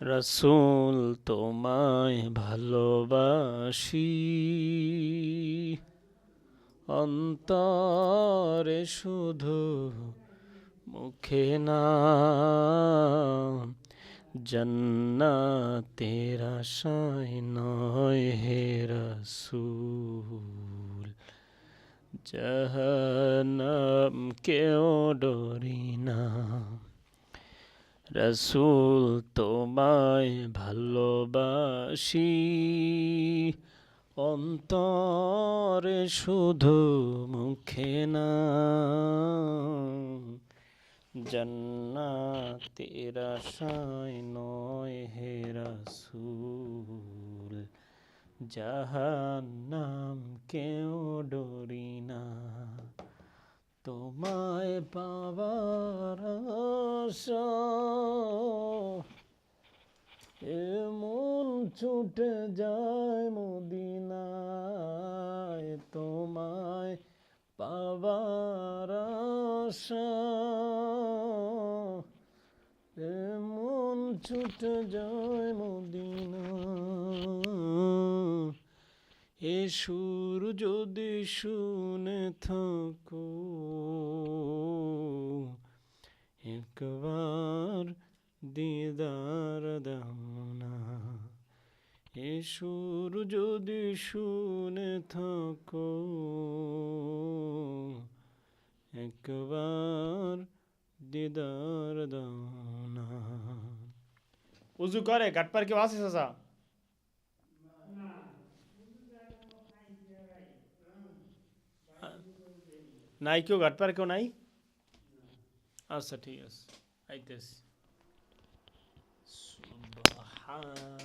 রসুল তোমায় ভালোবাসি। অন্তরে শুধু মুখে না, জন্নাতের আশায় নয় হে রসুল। জাহান্নাম কেউ ডরি না। রসুল তোমায় ভালোবাসি। অন্তরে শুধু মুখে না, জন্নাতের নয় হে রসুল জাহান্নাম কেউ ডরি না। তোমায় আশা। এমন ছুটে যায় মদিনায় তোমায় আশা। এমন ছুটে যায় মদিনায়। এ সুর যদি শুনে থাকো, একবার দিদার দাওনা। এ সুর যদি শুনে থাকো, একবার দিদার দাওনা। উজু করে গাটপার কেউ আছে চাচা। নাই কেউ গাটপার কেউ নাই আচ্ছা ঠিক আছে আইতেছি সুবহান